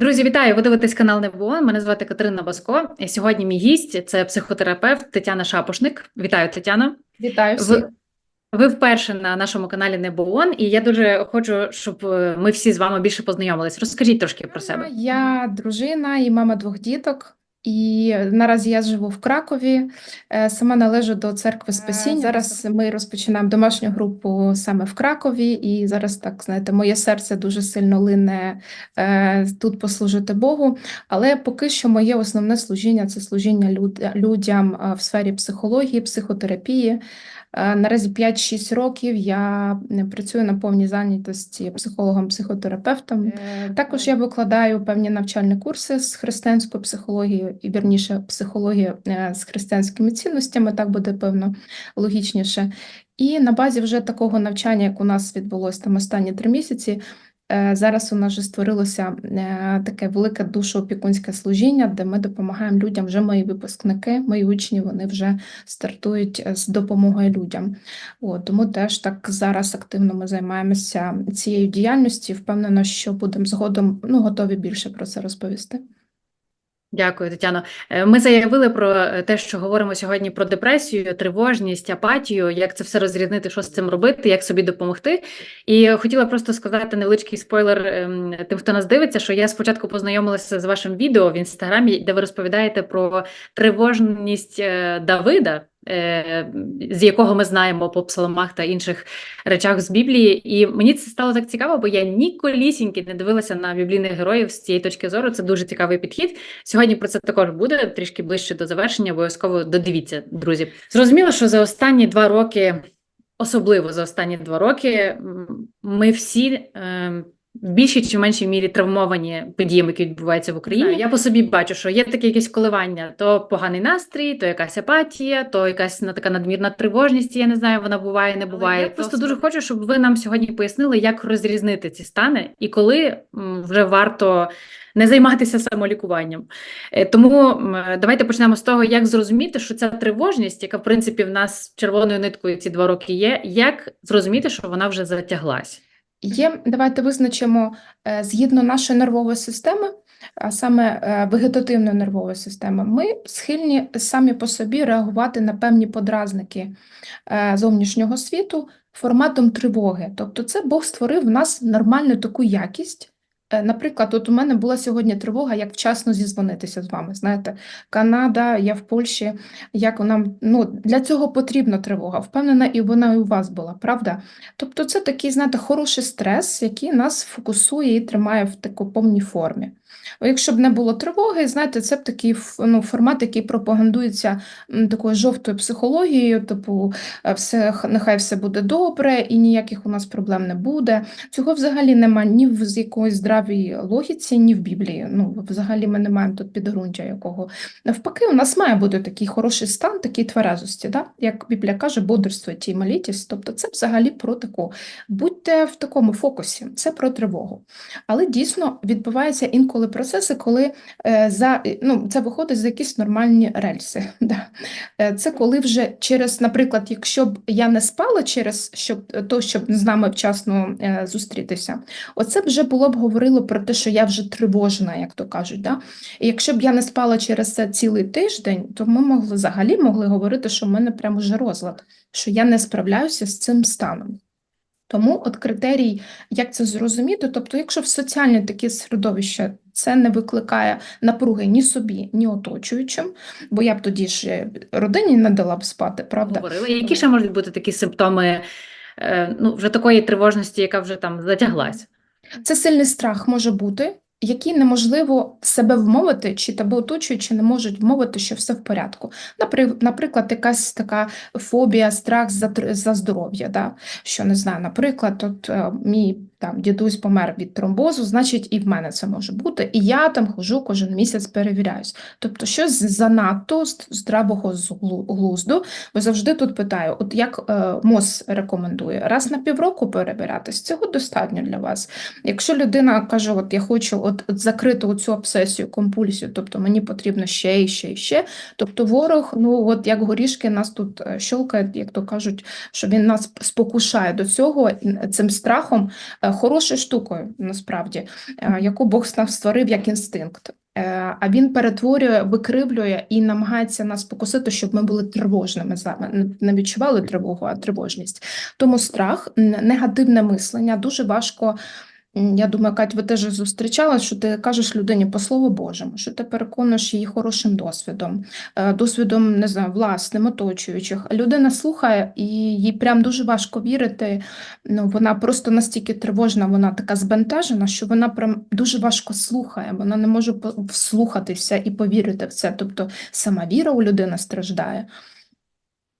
Друзі, вітаю! Ви дивитесь канал НЕБОН. Мене звати Катерина Баско. І сьогодні мій гість це психотерапевт Тетяна Шапошник. Вітаю, Тетяна. Вітаю всіх. Ви, вперше на нашому каналі НЕБОН, і я дуже хочу, щоб е, ми всі з вами більше познайомились. Розкажіть трошки про себе. Я дружина і мама двох діток. І наразі я живу в Кракові, е, сама належу до церкви Спасіння. Зараз ми розпочинаємо домашню групу саме в Кракові, і зараз так знаєте, моє серце дуже сильно лине е, тут послужити Богу. Але поки що моє основне служіння це служіння людям е, в сфері психології, психотерапії. Е, Наразі 5-6 років я е, працюю на повній зайнятості психологом-психотерапевтом. Також я викладаю певні навчальні курси з християнської психології, і вірніше психологія е, з християнськими цінностями, так буде певно логічніше. І на базі вже такого навчання, як у нас відбулося там останні три місяці. Е, Зараз у нас вже створилося е, таке велике душоопікунське служіння, де ми допомагаємо людям. Вже мої випускники, мої учні, вони вже стартують е, з допомогою людям. От, тому теж так зараз активно ми займаємося цією діяльністю. Впевнена, що будемо згодом ну, готові більше про це розповісти. Дякую, Тетяно. Е, Ми заявили про е, те, що говоримо сьогодні про депресію, тривожність, апатію, як це все розрізнити, що з цим робити, як собі допомогти. І хотіла просто сказати невеличкий спойлер ем, тим, хто нас дивиться, що я спочатку познайомилася з вашим відео в інстаграмі, де ви розповідаєте про тривожність е, Давида. Е, З якого ми знаємо по псалмах та інших речах з Біблії, і мені це стало так цікаво, бо я ніколісіньки не дивилася на біблійних героїв з цієї точки зору. Це дуже цікавий підхід. Сьогодні про це також буде трішки ближче до завершення. Обов'язково додивіться, друзі. Зрозуміло, що за останні два роки, особливо за останні два роки, ми всі. Е, в більшій чи меншій мірі травмовані подіями, які відбуваються в Україні. Я по собі бачу, що є таке якесь коливання: то поганий настрій, то якась апатія, то якась на- така надмірна тривожність. Я не знаю, вона буває, не буває. Я просто дуже хочу, щоб ви нам сьогодні пояснили, як розрізнити ці стани і коли вже варто не займатися самолікуванням. Е, Тому давайте почнемо з того, як зрозуміти, що ця тривожність, яка в принципі в нас червоною ниткою ці два роки є, як зрозуміти, що вона вже затяглась. Є, давайте визначимо е, згідно нашої нервової системи, а саме е, вегетативної нервової системи, ми схильні самі по собі реагувати на певні подразники е, зовнішнього світу форматом тривоги. Тобто, це Бог створив в нас нормальну таку якість. Е, Наприклад, от у мене була сьогодні тривога, як вчасно зізвонитися з вами. Знаєте, Канада, я в Польщі, як нам ну для цього потрібна тривога. Впевнена, і вона і у вас була, правда? Тобто, це такий, знаєте, хороший стрес, який нас фокусує і тримає в такій повній формі. Якщо б не було тривоги, знаєте, це б такий ну, формат, який пропагандується такою жовтою психологією, типу, е, все, нехай все буде добре і ніяких у нас проблем не буде. Цього взагалі нема ні в якоїсь здравій логіці, ні в Біблії. Ну, взагалі ми не маємо тут підґрунтя якого. Навпаки, у нас має бути такий хороший стан, такий тверезості, да? як Біблія каже, бодрствуйте і молітесь. Тобто це взагалі про таку. Будьте в такому фокусі, це про тривогу. Але дійсно відбуваються інколи процеси, коли е, за, ну, це виходить за якісь нормальні рельси. Да. Е, Це коли вже через, наприклад, якщо б я не спала через щоб, то, щоб з нами вчасно е, зустрітися, оце б вже було б говорило про те, що я вже тривожна, як то кажуть. Да? І якщо б я не спала через це цілий тиждень, то ми могли взагалі могли говорити, що в мене прямо вже розлад, що я не справляюся з цим станом. Тому от критерій, як це зрозуміти, тобто, якщо в соціальне таке середовище це не викликає напруги ні собі, ні оточуючим, бо я б тоді ж родині не дала б спати, правда? Говорили. Які ще можуть бути такі симптоми е, ну, вже такої тривожності, яка вже там затяглась? Це сильний страх може бути, який неможливо себе вмовити, чи тебе оточуючи не можуть вмовити, що все в порядку. Напри- Наприклад, якась така фобія, страх за, за здоров'я. Да? Що не знаю, наприклад, от е, мій там дідусь помер від тромбозу, значить, і в мене це може бути. І я там хожу кожен місяць, перевіряюсь. Тобто, щось занадто здравого глузду. Бо завжди тут питаю: от як е, МОЗ рекомендує, раз на півроку перевірятись, цього достатньо для вас. Якщо людина каже, от я хочу от, от закрити цю обсесію, компульсію, тобто мені потрібно ще і ще і ще, тобто ворог, ну от як горішки нас тут е, щолкає, як то кажуть, що він нас спокушає до цього цим страхом. Хорошою штукою, насправді, е, яку Бог створив як інстинкт. Е, А він перетворює, викривлює і намагається нас покусити, щоб ми були тривожними з вами, не відчували тривогу, а тривожність. Тому страх, негативне мислення дуже важко. Я думаю, Кать, ви теж зустрічала, що ти кажеш людині по слову Божому, що ти переконуєш її хорошим досвідом, е, досвідом не знаю, власним, оточуючих. Людина слухає, і їй прям дуже важко вірити. Ну, вона просто настільки тривожна, вона така збентежена, що вона прям дуже важко слухає, вона не може вслухатися і повірити в це. Тобто сама віра у людини страждає.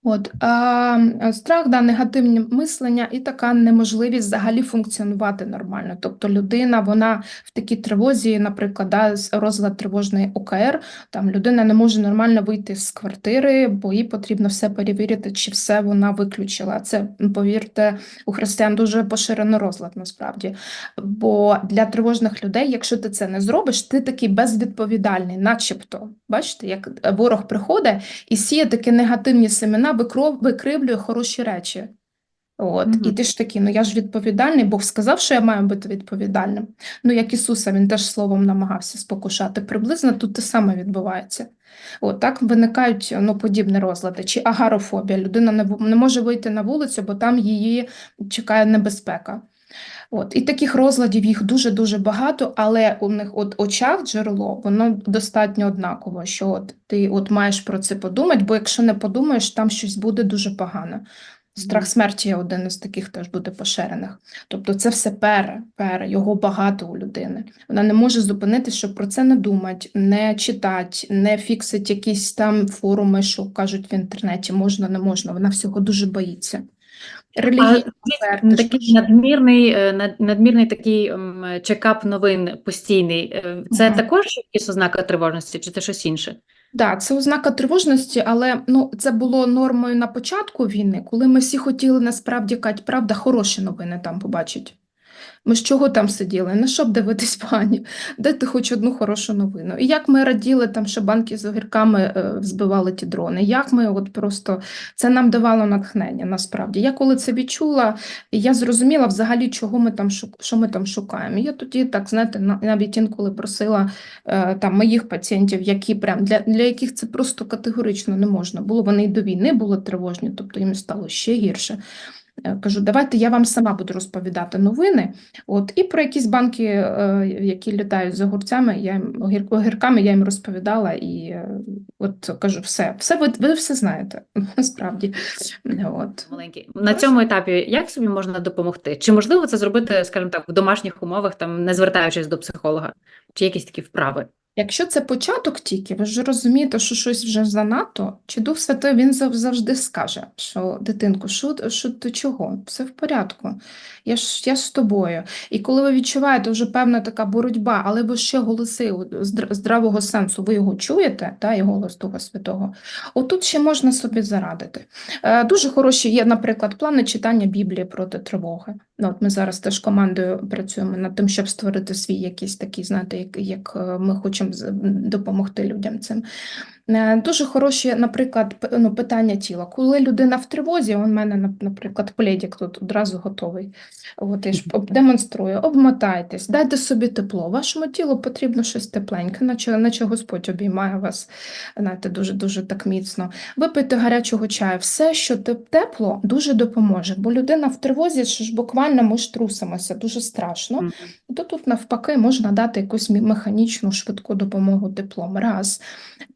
От, е, страх, да, негативні мислення і така неможливість взагалі функціонувати нормально. Тобто людина, вона в такій тривозі, наприклад, да, розлад тривожної ОКР, там людина не може нормально вийти з квартири, бо їй потрібно все перевірити, чи все вона виключила. Це, повірте, у християн дуже поширений розлад насправді. Бо для тривожних людей, якщо ти це не зробиш, ти такий безвідповідальний, начебто. Бачите, як ворог приходить і сіє такі негативні семена, викров, викривлює хороші речі. От, і ти ж такий, ну я ж відповідальний, Бог сказав, що я маю бути відповідальним. Ну, як Ісуса, він теж словом намагався спокушати. Приблизно тут те саме відбувається. От так виникають ну, подібні розлади. Чи агарофобія. Людина не, не може вийти на вулицю, бо там її чекає небезпека. От, і таких розладів їх дуже-дуже багато, але у них от очах джерело, воно достатньо однаково, що от ти от маєш про це подумати, бо якщо не подумаєш, там щось буде дуже погано. Страх смерті є один із таких теж буде поширених. Тобто це все пере, пере, його багато у людини. Вона не може зупинитися, щоб про це не думати, не читати, не фіксить якісь там форуми, що кажуть в інтернеті, можна, не можна. Вона всього дуже боїться. А відвертість такий надмірний, е, над- надмірний такий чекап новин постійний. е, Це угу. також якісь ознака тривожності, чи це щось інше? Так, це ознака тривожності, але ну, це було нормою на початку війни, коли ми всі хотіли насправді кать, правда, хороші новини там побачити. Ми з чого там сиділи? На що б дивитись погані? Дайте хоч одну хорошу новину. І як ми раділи, там, що банки з огірками е, збивали ті дрони, як ми от просто це нам давало натхнення насправді. Я коли це відчула, я зрозуміла взагалі, чого ми там що ми там шукаємо. Я тоді, так знаєте, навіть інколи просила е, там моїх пацієнтів, які прям для, для яких це просто категорично не можна було. Вони і до війни були тривожні, тобто їм стало ще гірше. Е, Кажу, давайте я вам сама буду розповідати новини. От, і про якісь банки, е, які літають з огурцями, я їм, огір, огірками я їм розповідала, і е, от кажу, все, все ви, ви все знаєте, насправді. От. Маленький. На цьому етапі як собі можна допомогти? Чи можливо це зробити, скажімо так, в домашніх умовах, там, не звертаючись до психолога? Чи якісь такі вправи? Якщо це початок тільки, ви ж розумієте, що щось вже занадто, чи Дух Святий він завжди скаже, що дитинку, що, що ти чого? Все в порядку. Я ж я ж з тобою. І коли ви відчуваєте вже певна така боротьба, але ви ще голоси здравого сенсу, ви його чуєте, та, і голос Духа Святого, отут ще можна собі зарадити. Е, Дуже хороші є, наприклад, плани читання Біблії проти тривоги. Ну, от ми зараз теж командою працюємо над тим, щоб створити свій якийсь такий, знаєте, як, як е, ми хочемо допомогти людям цим. Е, Дуже хороші, наприклад, ну, питання тіла. Коли людина в тривозі, у мене, наприклад, пледік тут одразу готовий. От, я ж демонструю, обмотайтесь, дайте собі тепло. Вашому тілу потрібно щось тепленьке, наче, наче Господь обіймає вас, знаєте, дуже-дуже так міцно. Випийте гарячого чаю. Все, що тепло, дуже допоможе. Бо людина в тривозі, що ж буквально ми ж трусимося, дуже страшно. То тут навпаки можна дати якусь механічну швидку допомогу теплом. Раз.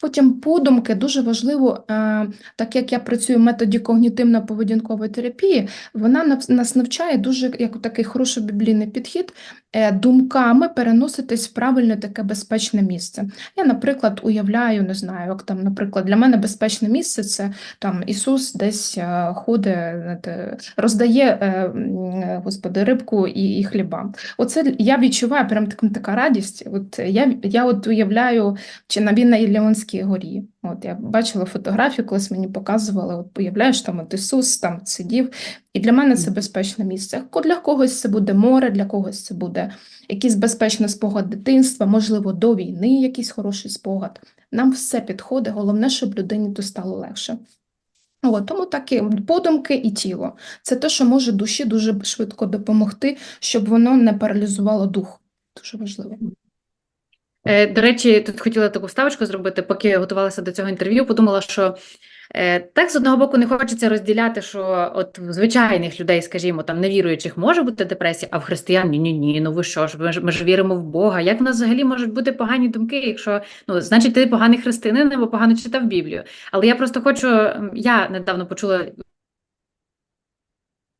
Потім подумки дуже важливо, е, так як я працюю в методі когнітивно-поведінкової терапії, вона нас навчає дуже як такий хороший біблійний підхід е, думками переноситись в правильне таке безпечне місце. Я, наприклад, уявляю, не знаю, як там, наприклад, для мене безпечне місце це там Ісус десь е, ходить, роздає Господи, рибку і, і хліба. Оце я відчуваю прям така, радість. От я, я от уявляю, чи на він на Іліонській горі. От я бачила фотографію, колись мені показували, от уявляєш, там от Ісус там сидів, і для мене це безпечне місце. Для когось це буде море, для когось це буде якийсь безпечний спогад дитинства, можливо, до війни якийсь хороший спогад. Нам все підходить, головне, щоб людині то стало легше. От, тому такі подумки і тіло. Це те, що може душі дуже швидко допомогти, щоб воно не паралізувало дух. Дуже важливо. Е, До речі, тут хотіла таку вставочку зробити, поки я готувалася до цього інтерв'ю, подумала, що е, так з одного боку не хочеться розділяти, що от в звичайних людей, скажімо, там невіруючих може бути депресія, а в християн ні, ні, ні, ну ви що ж, ми ж ми ж віримо в Бога. Як в нас взагалі можуть бути погані думки, якщо ну значить ти поганий християнин або погано читав Біблію. Але я просто хочу, я недавно почула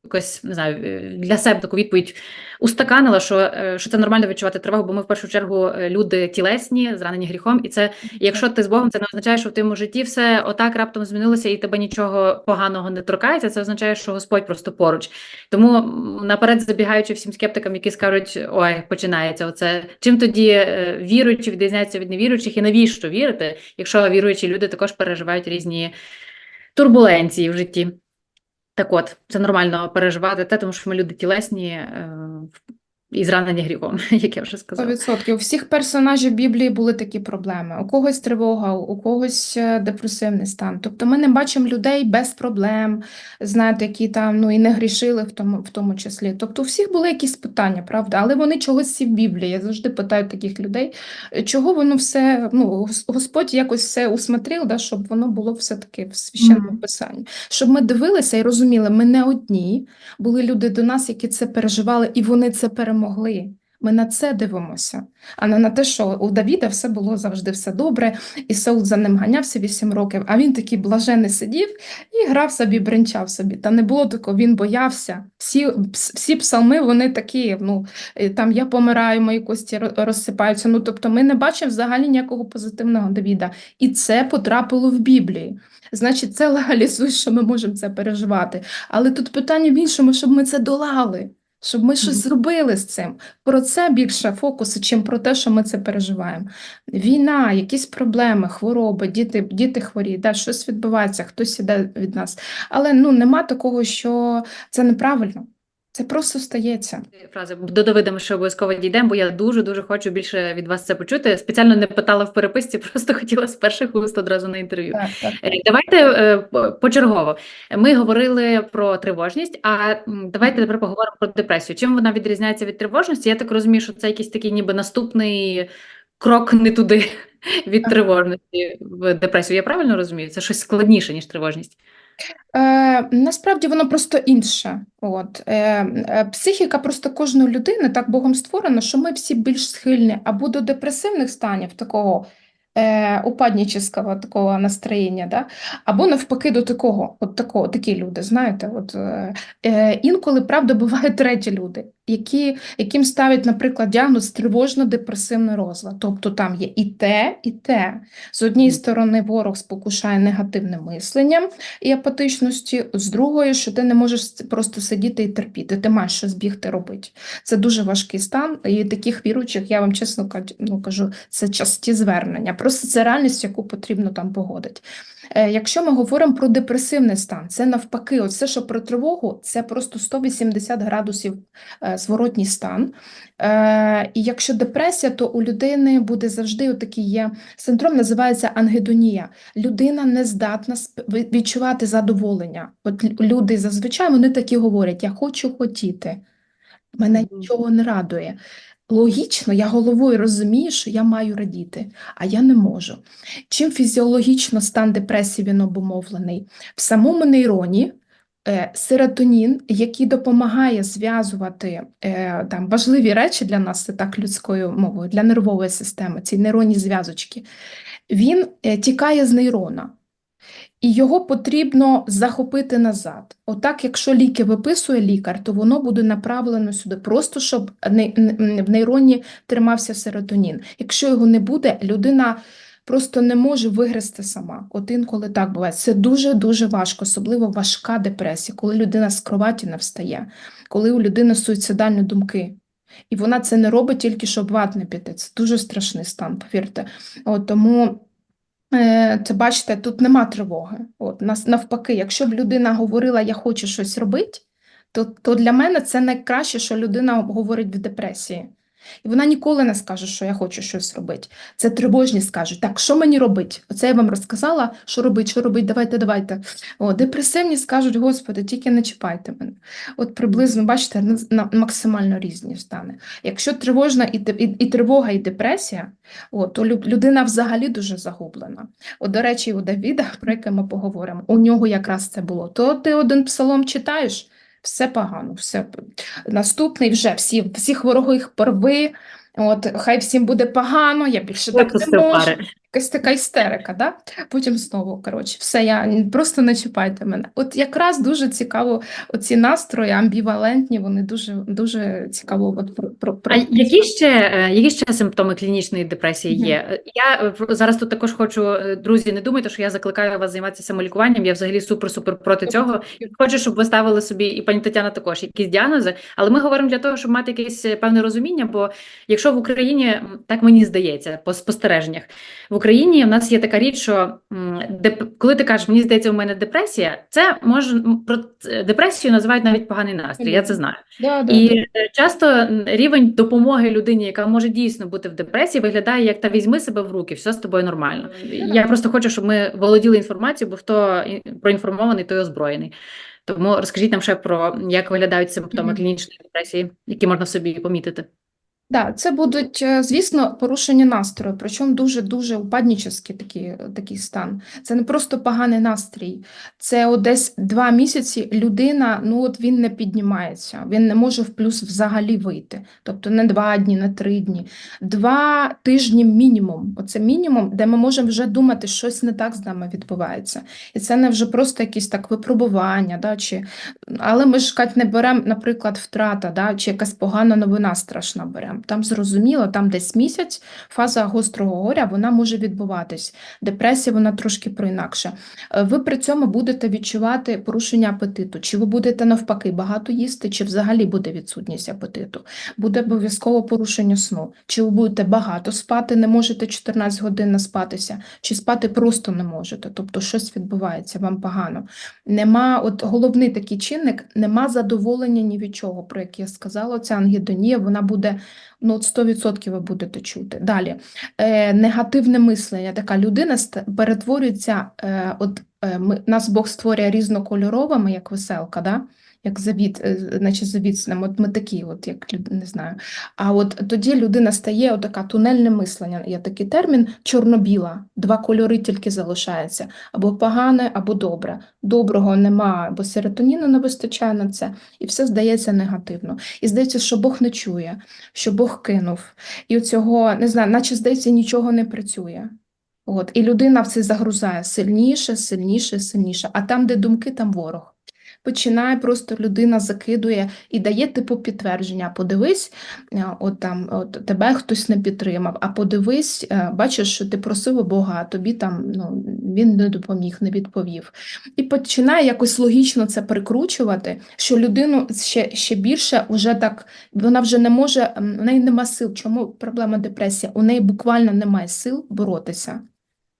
якось не знаю, е, для себе таку відповідь устаканила, що, е, що це нормально відчувати тривогу, бо ми в першу чергу е, люди тілесні, зранені гріхом, і це якщо ти з Богом, це не означає, що в твоєму житті все отак раптом змінилося і тебе нічого поганого не торкається. Це означає, що Господь просто поруч. Тому наперед забігаючи всім скептикам, які скажуть, ой, починається оце. Чим тоді віруючі відрізняються від невіруючих, і навіщо вірити, якщо віруючі люди також переживають різні турбуленції в житті. Так от, це нормально переживати те, тому що ми люди тілесні е, і зранені гріхом, як я вже сказала. 100%. У всіх персонажів Біблії були такі проблеми. У когось тривога, у когось е, депресивний стан. Тобто ми не бачимо людей без проблем, знаєте, які там ну і не грішили в тому, в тому числі. Тобто у всіх були якісь питання, правда, але вони чогось всі в Біблії. Я завжди питаю таких людей, е, чого воно все, ну, Господь якось все усмотрив, да, щоб воно було все-таки в священному Мгм. писанні. Щоб ми дивилися і розуміли, ми не одні. Були люди до нас, які це переживали, і вони це перемогли. Ми на це дивимося, а не на те, що у Давіда все було завжди все добре, і Саул за ним ганявся 8 років, а він такий блажений сидів і грав собі, бренчав собі. Та не було такого, він боявся. Всі, всі псалми, вони такі, ну, е, там я помираю, мої кості розсипаються. Ну, тобто ми не бачимо взагалі ніякого позитивного Давіда. І це потрапило в Біблії. Значить, це легалізує, що ми можемо це переживати. Але тут питання в іншому, щоб ми це долали, щоб ми щось зробили з цим. Про це більше фокусу, чим про те, що ми це переживаємо. Війна, якісь проблеми, хвороби, діти, діти хворі, да, щось відбувається, хтось іде від нас. Але ну, нема такого, що це неправильно. Це просто стається. Фрази до Давида ми ще обов'язково дійдемо, бо я дуже дуже хочу більше від вас це почути. Спеціально не питала в переписці, просто хотіла з перших уст одразу на інтерв'ю. Так, так. Е, Давайте е, почергово. Ми говорили про тривожність, а давайте тепер поговоримо про депресію. Чим вона відрізняється від тривожності? Я так розумію, що це якийсь такий ніби наступний крок не туди від Так. тривожності в депресію. Я правильно розумію? Це щось складніше, ніж тривожність. Е, насправді воно просто інше. От. Е, е, психіка просто кожної людини так Богом створена, що ми всі більш схильні або до депресивних станів, такого е, такого настроєння, да? або навпаки до такого, от такого, такі люди, знаєте. От, е, е, інколи, правда, бувають треті люди, які, яким ставлять, наприклад, діагноз тривожно-депресивний розлад. Тобто там є і те, і те. З однієї сторони, ворог спокушає негативним мисленням, і апатичності, з другої, що ти не можеш просто сидіти і терпіти, ти маєш щось бігти робити. Це дуже важкий стан, і таких віруючих, я вам чесно ну, кажу, це часті звернення. Просто це реальність, яку потрібно там погодити. Е, Якщо ми говоримо про депресивний стан, це навпаки, оце, що про тривогу, це просто 180 градусів е, зворотній стан. Е, І якщо депресія, то у людини буде завжди такий є синдром, називається ангедонія людина не здатна відчувати задоволення. От люди зазвичай вони такі говорять: я хочу хотіти, мене нічого не радує. Логічно, я головою розумію, що я маю радіти, а я не можу. Чим фізіологічно стан депресії він обумовлений? В самому нейроні е, серотонін, який допомагає зв'язувати е, там важливі речі для нас, це так людською мовою, для нервової системи, ці нейронні зв'язочки, він е, тікає з нейрона. І його потрібно захопити назад. Отак, якщо ліки виписує лікар, то воно буде направлено сюди, просто щоб в нейроні тримався серотонін. Якщо його не буде, людина просто не може вигрести сама. От інколи так буває. Це дуже-дуже важко, особливо важка депресія, коли людина з кроваті не встає, коли у людини суїцидальні думки. І вона це не робить тільки, щоб в ад не піти. Це дуже страшний стан, повірте. От, тому Це бачите, тут нема тривоги. От нас навпаки, якщо б людина говорила, я хочу щось робити, то, то для мене це найкраще, що людина говорить в депресії. І вона ніколи не скаже, що я хочу щось робити. Це тривожність скаже, так, що мені робити? Оце я вам розказала, що робити, що робити, давайте, давайте. О, депресивні скажуть, господи, тільки не чіпайте мене. От приблизно, бачите, на, максимально різні стани. Якщо тривожна і, і, і тривога, і депресія, о, то лю- людина взагалі дуже загублена. От, до речі, у Давіда, про яке ми поговоримо, у нього якраз це було. То ти один псалом читаєш, все погано, все наступний вже всі, всіх ворогих порви. От, хай всім буде погано, я більше так не можу. пари. Якась така істерика, да? Потім знову, коротше, все, я просто не чіпайте мене. От якраз дуже цікаво, оці настрої амбівалентні, вони дуже, дуже цікаво от, про, про, про... А які ще, е, які ще симптоми клінічної депресії є? Е, Я е, зараз тут також хочу, е, друзі, не думайте, що я закликаю вас займатися самолікуванням. Я взагалі супер-супер проти цього. Хочу, щоб ви ставили собі, і пані Тетяна також, якісь діагнози. Але ми говоримо для того, щоб мати якесь певне розуміння. Бо якщо в Україні, так мені здається, по спостереженнях, в Україні в нас є така річ, що коли ти кажеш, мені здається, у мене депресія, це може про депресію називають навіть поганий настрій. Я це знаю. Да, да, І да. е, часто рівень допомоги людині, яка може дійсно бути в депресії, виглядає як та візьми себе в руки, все з тобою нормально. Я просто хочу, щоб ми володіли інформацією, бо хто проінформований, той озброєний. Тому розкажіть нам ще про як виглядають симптоми клінічної депресії, які можна в собі помітити. Да, це будуть, е, звісно, порушення настрою, причому дуже-дуже упаднічний такий, такий стан. Це не просто поганий настрій. Це от десь два місяці людина, ну от він не піднімається, він не може в плюс взагалі вийти. Тобто не два дні, не три дні. Два тижні мінімум. Оце мінімум, де ми можемо вже думати, щось не так з нами відбувається. І це не вже просто якісь так випробування, да, чи... але ми ж Кать, не беремо, наприклад, втрата, да, чи якась погана новина страшна беремо. Там зрозуміло, там десь місяць фаза гострого горя вона може відбуватись. Депресія вона трошки проінакше. Е, Ви при цьому будете відчувати порушення апетиту, чи ви будете навпаки багато їсти, чи взагалі буде відсутність апетиту. Буде обов'язково порушення сну. Чи ви будете багато спати, не можете 14 годин наспатися, чи спати просто не можете. Тобто щось відбувається, вам погано. Нема, от головний такий чинник, нема задоволення ні від чого, про яке я сказала. Ця ангідонія, вона буде, ну, от 100% ви будете чути. Далі, е, негативне мислення. Така людина перетворюється, е, от е, ми, нас Бог створює різнокольоровими, як веселка, да? Як завіт, е, наче завіцним, от ми такі, от, як, не знаю. А от тоді людина стає отака тунельне мислення, є такий термін, чорно-біла, два кольори тільки залишаються, або погане, або добре. Доброго нема, бо серотоніну не вистачає на це, і все здається негативно. І здається, що Бог не чує, що Бог кинув. І цього, не знаю, наче здається, нічого не працює. От, і людина в це загрузає сильніше, сильніше, сильніше. А там, де думки, там ворог. Починає просто людина закидує і дає типу підтвердження. Подивись, е, от там от тебе хтось не підтримав, а подивись, е, бачиш, що ти просив у Бога, а тобі там ну, він не допоміг, не відповів. І починає якось логічно це прикручувати, що людину ще, ще більше вже так, вона вже не може, у неї нема сил. Чому проблема депресії? У неї буквально немає сил боротися.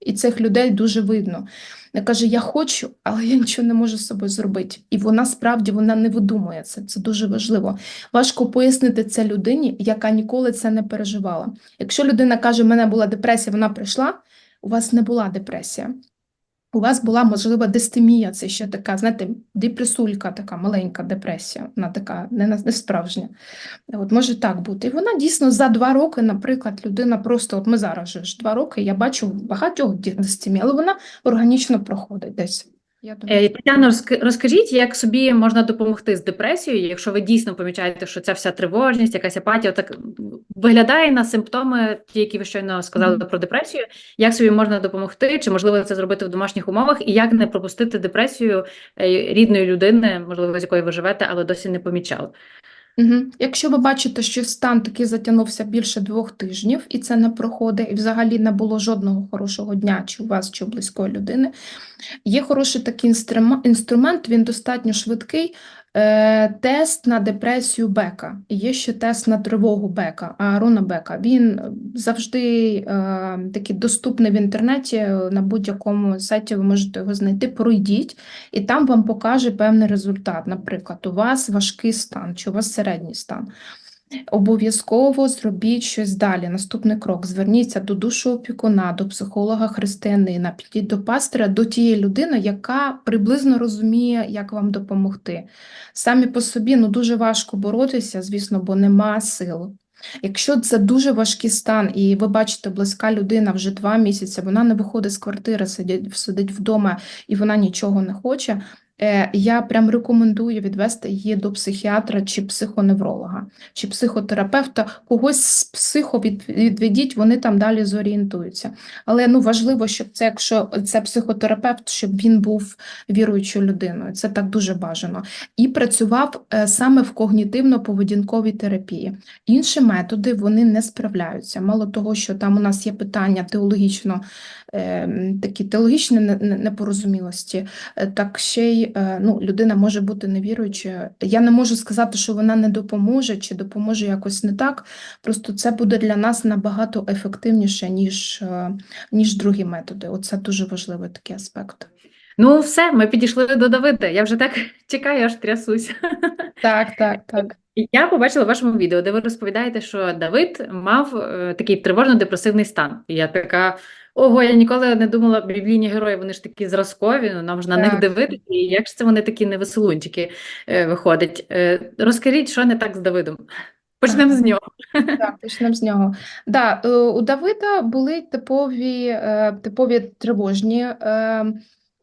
І цих людей дуже видно. Вона каже: Я хочу, але я нічого не можу з собою зробити. І вона справді вона не видумує це. Це дуже важливо. Важко пояснити це людині, яка ніколи це не переживала. Якщо людина каже, у мене була депресія, вона прийшла, у вас не була депресія. У вас була, можлива дистемія, це ще така, знаєте, депресулька, така маленька депресія, вона така не, не справжня. От може так бути. І вона дійсно за два роки, наприклад, людина просто, от ми зараз ж два роки, я бачу багатьох дистемій, але вона органічно проходить десь. Я думаю, Е, Тетяно, розкажіть, як собі можна допомогти з депресією, якщо ви дійсно помічаєте, що ця вся тривожність, якась апатія, так виглядає на симптоми, ті, які ви щойно сказали Мгм. про депресію. Як собі можна допомогти? Чи можливо це зробити в домашніх умовах? І як не пропустити депресію е, рідної людини, можливо, з якою ви живете, але досі не помічали? Угу. Якщо ви бачите, що стан такий затягнувся більше двох тижнів, і це не проходить, і взагалі не було жодного хорошого дня, чи у вас, чи у близької людини, є хороший такий інструм- інструмент, він достатньо швидкий. Е, тест на депресію Бека. Є ще тест на тривогу Бека, Аарона Бека. Він завжди е, такий доступний в інтернеті, на будь-якому сайті ви можете його знайти. Пройдіть, і там вам покаже певний результат. Наприклад, у вас важкий стан чи у вас середній стан. Обов'язково зробіть щось далі. Наступний крок. Зверніться до душоопікуна, до психолога християнина, підіть до пастиря, до тієї людини, яка приблизно розуміє, як вам допомогти. Самі по собі ну, дуже важко боротися, звісно, бо нема сил. Якщо це дуже важкий стан, і ви бачите, близька людина вже два місяці, вона не виходить з квартири, сидить, сидить вдома і вона нічого не хоче, я прям рекомендую відвести її до психіатра чи психоневролога, чи психотерапевта, когось з психо відведіть, вони там далі зорієнтуються. Але ну важливо, щоб це, якщо це психотерапевт, щоб він був віруючою людиною. Це так дуже бажано. І працював е, саме в когнітивно-поведінковій терапії. Інші методи вони не справляються. Мало того, що там у нас є питання теологічно, е, такі теологічні не- не- непорозумілості, е, так ще й е, ну, людина може бути невіруючою. Я не можу сказати, що вона не допоможе чи допоможе якось не так. Просто це буде для нас набагато ефективніше, ніж, е, ніж другі методи. Оце дуже важливий такий аспект. Ну, все, ми підійшли до Давида. Я вже так чекаю, аж трясусь. Так, так, так. Я побачила в вашому відео, де ви розповідаєте, що Давид мав такий тривожно-депресивний стан. І я така, ого, я ніколи не думала, біблійні герої, вони ж такі зразкові, ну, нам ж на них дивитися, і як ж це вони такі невеселунчики е, виходять. Е, розкажіть, що не так з Давидом? Почнемо з нього. Так, почнемо з нього. Да, е, у Давида були типові, е, типові тривожні е,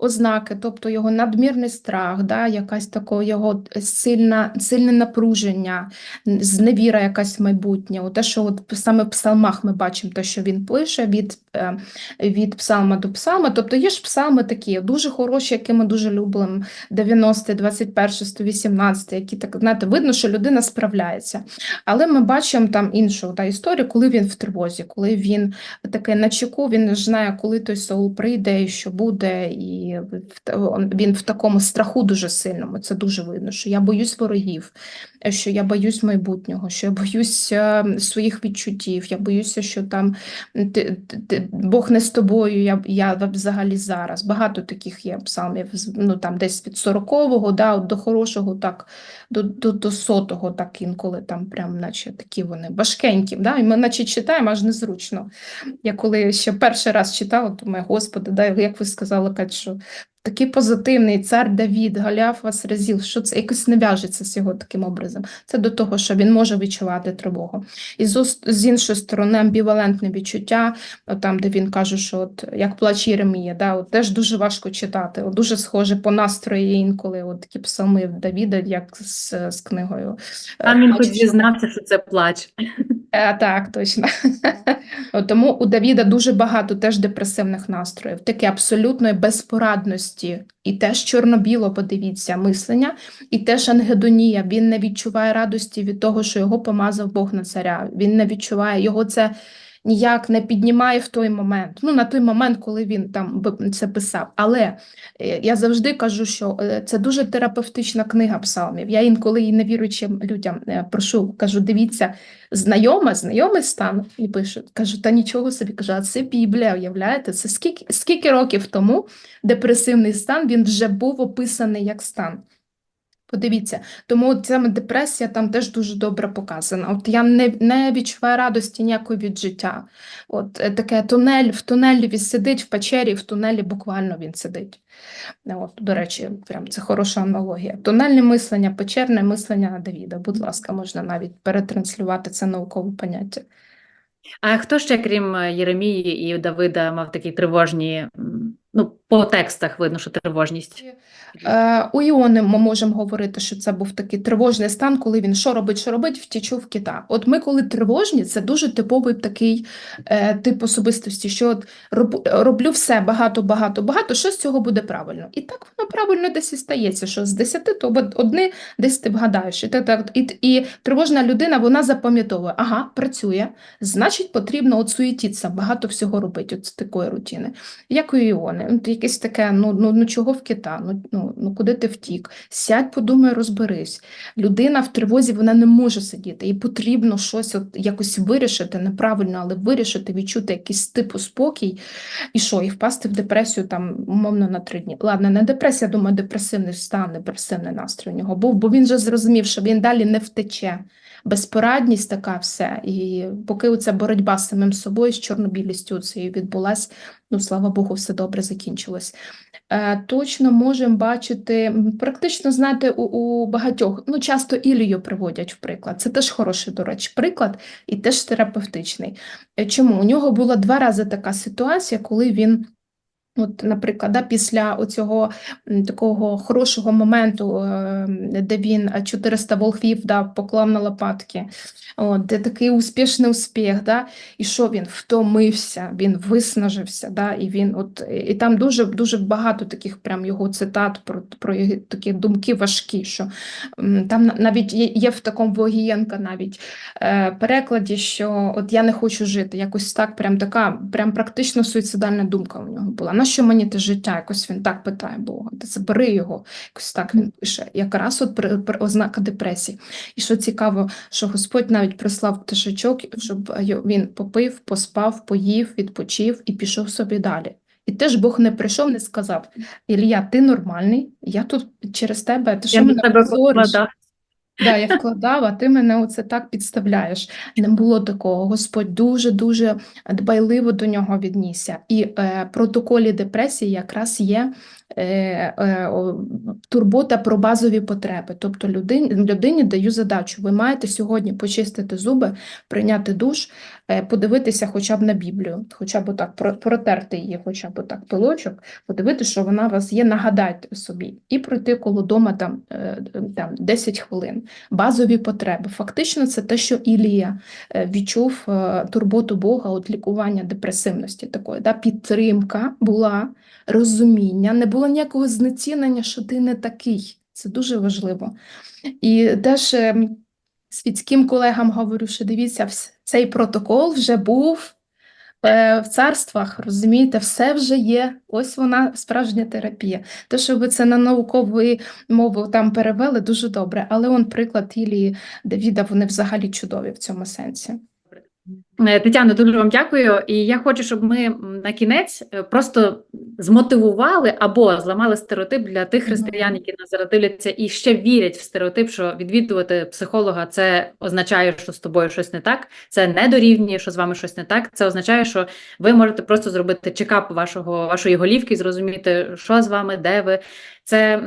ознаки, тобто його надмірний страх, да, якась тако його сильна, сильне напруження, зневіра якась в майбутнє. О, Те, що от саме в псалмах ми бачимо, те, що він пише від, е, від псалма до псалма. Тобто є ж псалми такі, дуже хороші, які ми дуже любимо, 90, 21, 118, які так, знаєте, видно, що людина справляється. Але ми бачимо там іншу та, історію, коли він в тривозі, коли він таке на чеку, він не знає, коли той Саул прийде і що буде, і він в такому страху дуже сильному. Це дуже видно, що я боюсь ворогів, що я боюсь майбутнього, що я боюсь е, своїх відчуттів, я боюся, що там ти, ти, Бог не з тобою, я, я взагалі зараз. Багато таких є псалмів, ну там десь від 40-го да, до хорошого, так до, до, до сотого, так інколи там прям, наче такі вони важкенькі. Да? І ми наче читаємо, аж незручно. Я коли ще перший раз читала, думаю, Господи, да, як ви сказали, Кать, що special. Такий позитивний цар Давід, Галяф вас разів, що це якось не в'яжеться з його таким образом. Це до того, що він може відчувати тривогу. І з, з іншої сторони, амбівалентне відчуття, там, де він каже, що от, як плач Єремія, да, от, теж дуже важко читати. От, дуже схоже по настрої інколи, от такі псалми Давіда, як з, з книгою. е, Там він хоч «Плач зізнався, що це плач. Е, так, точно. Тому у Давіда дуже багато теж депресивних настроїв, таке абсолютної безпорадності, і теж чорно-біло, подивіться, мислення, і теж ангедонія. Він не відчуває радості від того, що його помазав Бог на царя. Він не відчуває, його це ніяк не піднімає в той момент. Ну, на той момент, коли він там це писав. Але е, я завжди кажу, що е, це дуже терапевтична книга псалмів. Я інколи і невіруючим людям е, прошу, кажу, дивіться, знайома, знайомий стан, і пише, кажу, та нічого собі, кажу, а це Біблія, уявляєте? Це скільки, скільки років тому депресивний стан, він вже був описаний як стан. Подивіться, тому саме депресія там теж дуже добре показана. От я не, не відчуваю радості ніякої від життя. От е, таке тунель, в тунелі він сидить в печері, в тунелі буквально він сидить. Е, От, до речі, прям це хороша аналогія. Тунельне мислення, печерне мислення Давіда. Будь ласка, можна навіть перетранслювати це наукове поняття. А хто ще, крім е, Єремії і Давида, мав такі тривожні, ну, по текстах видно, що тривожність. Е, У Іони ми можемо говорити, що це був такий тривожний стан, коли він що робить, що робить, втічу в кита. От ми, коли тривожні, це дуже типовий такий е, тип особистості, що от роб, роблю все багато, багато, багато, що з цього буде правильно. І так воно правильно десь і стається, що з десяти то одне десь ти вгадаєш. І, так, так, і, і тривожна людина, вона запам'ятовує, ага, працює, значить потрібно от суетитися, багато всього робити, от з такої рутини. Як у Іони, ну, якесь таке, ну, ну, ну чого в кита, ну, ну, ну куди ти втік? Сядь, подумай, розберись. Людина в тривозі, вона не може сидіти, їй потрібно щось от якось вирішити, неправильно, але вирішити, відчути якийсь типу спокій, і що, і впасти в депресію там, умовно, на три дні. Ладно, не депресія, думаю, депресивний стан, депресивний настрій у нього був, бо він же зрозумів, що він далі не втече. Безпорадність така все. І поки оця боротьба з самим собою, з чорнобілістю цією відбулась, ну слава Богу, все добре закінчилось. Е, Точно можемо бачити, практично знаєте, у, у багатьох, ну часто Ілію приводять в приклад. Це теж хороший, до речі, приклад і теж терапевтичний. Е, Чому? У нього була два рази така ситуація, коли він. От, наприклад, да, після оцього такого хорошого моменту, е, де він е, 400 волхвів да, поклав на лопатки, от, де такий успішний успіх, да, і що він? Втомився, він виснажився, да, і він от, і там дуже, дуже багато таких прям його цитат про, про такі думки важкі, що там навіть є, є в такому Вогієнка навіть е, перекладі, що от я не хочу жити, якось так, прям така, прям практично суїцидальна думка у нього була. На що мені те життя? Якось він так питає Бога, ти забери його, якось так він пише. Якраз от при, при, ознака депресії. І що цікаво, що Господь навіть прислав пташечок, щоб він попив, поспав, поїв, відпочив і пішов собі далі. І теж Бог не прийшов, не сказав: Ілля, ти нормальний, я тут через тебе, ти що Я мене позориш? Да, я вкладав, а ти мене оце так підставляєш. Не було такого. Господь дуже-дуже дбайливо до нього віднісся. І е, протоколі депресії якраз є турбота про базові потреби. Тобто людині, людині даю задачу. Ви маєте сьогодні почистити зуби, прийняти душ, е, подивитися хоча б на Біблію, хоча б так, протерти її, хоча б так пилочок, подивитися, що вона у вас є, нагадайте собі, і пройти коло дома там, е, там 10 хвилин. Базові потреби. Фактично, це те, що Ілія е, відчув е, турботу Бога от лікування депресивності такої. Да? Підтримка була, розуміння, не було ніякого знецінення, що ти не такий. Це дуже важливо. І теж е, світським колегам говорю, що дивіться, цей протокол вже був е, в царствах, розумієте, все вже є. Ось вона справжня терапія. Те, що ви це на наукову мову там перевели, дуже добре. Але он приклад Ілії Давіда, вони взагалі чудові в цьому сенсі. Е, Тетяно, дуже вам дякую. І я хочу, щоб ми на кінець е, просто змотивували або зламали стереотип для тих християн, які нас зараз дивляться і ще вірять в стереотип, що відвідувати психолога це означає, що з тобою щось не так. Це не дорівнює, що з вами щось не так. Це означає, що ви можете просто зробити чекап вашого вашої голівки зрозуміти, що з вами, де ви. Це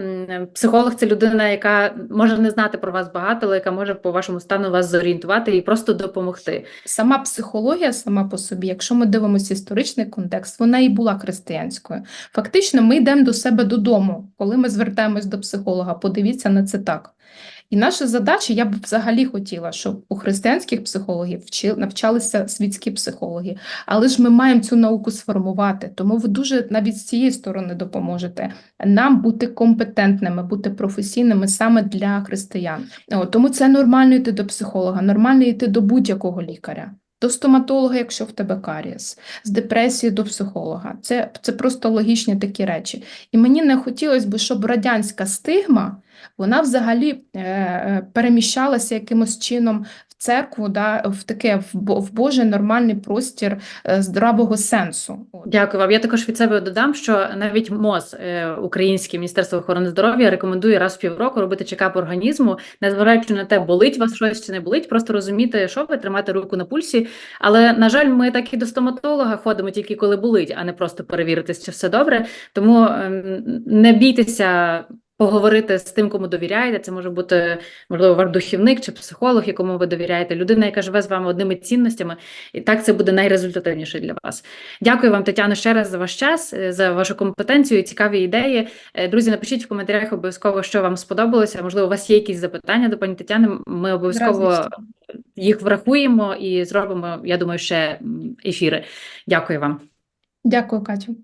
психолог, це людина, яка може не знати про вас багато, але яка може по вашому стану вас зорієнтувати і просто допомогти. Сама психологія сама по собі, якщо ми дивимося історичний контекст, вона і була християнською. Фактично, ми йдемо до себе додому, коли ми звертаємось до психолога. Подивіться на це так. І наша задача, я б взагалі хотіла, щоб у християнських психологів навчалися світські психологи. Але ж ми маємо цю науку сформувати, тому ви дуже навіть з цієї сторони допоможете нам бути компетентними, бути професійними саме для християн. Тому це нормально йти до психолога, нормально йти до будь-якого лікаря. До стоматолога, якщо в тебе карієс, з депресії до психолога. Це, це просто логічні такі речі. І мені не хотілося б, щоб радянська стигма, вона взагалі е, е, переміщалася якимось чином церкву, да, в таке в, бо- в Божий нормальний простір е, здравого сенсу. Дякую вам. Я також від себе додам, що навіть МОЗ, е, Українське Міністерство охорони здоров'я, рекомендує раз в півроку робити чекап організму, незважаючи на те, болить вас щось чи не болить, просто розуміти, що ви тримати руку на пульсі. Але на жаль, ми так і до стоматолога ходимо тільки коли болить, а не просто перевірити, чи все добре. Тому ем, не бійтеся. Поговорити з тим, кому довіряєте, це може бути можливо ваш духівник чи психолог, якому ви довіряєте, людина, яка живе з вами одними цінностями, і так це буде найрезультативніше для вас. Дякую вам, Тетяно, ще раз за ваш час, е, за вашу компетенцію і цікаві ідеї. Е, Друзі, напишіть в коментарях обов'язково, що вам сподобалося. Можливо, у вас є якісь запитання до пані Тетяни. Ми обов'язково їх врахуємо і зробимо, я думаю, ще ефіри. Дякую вам. Дякую, Катю.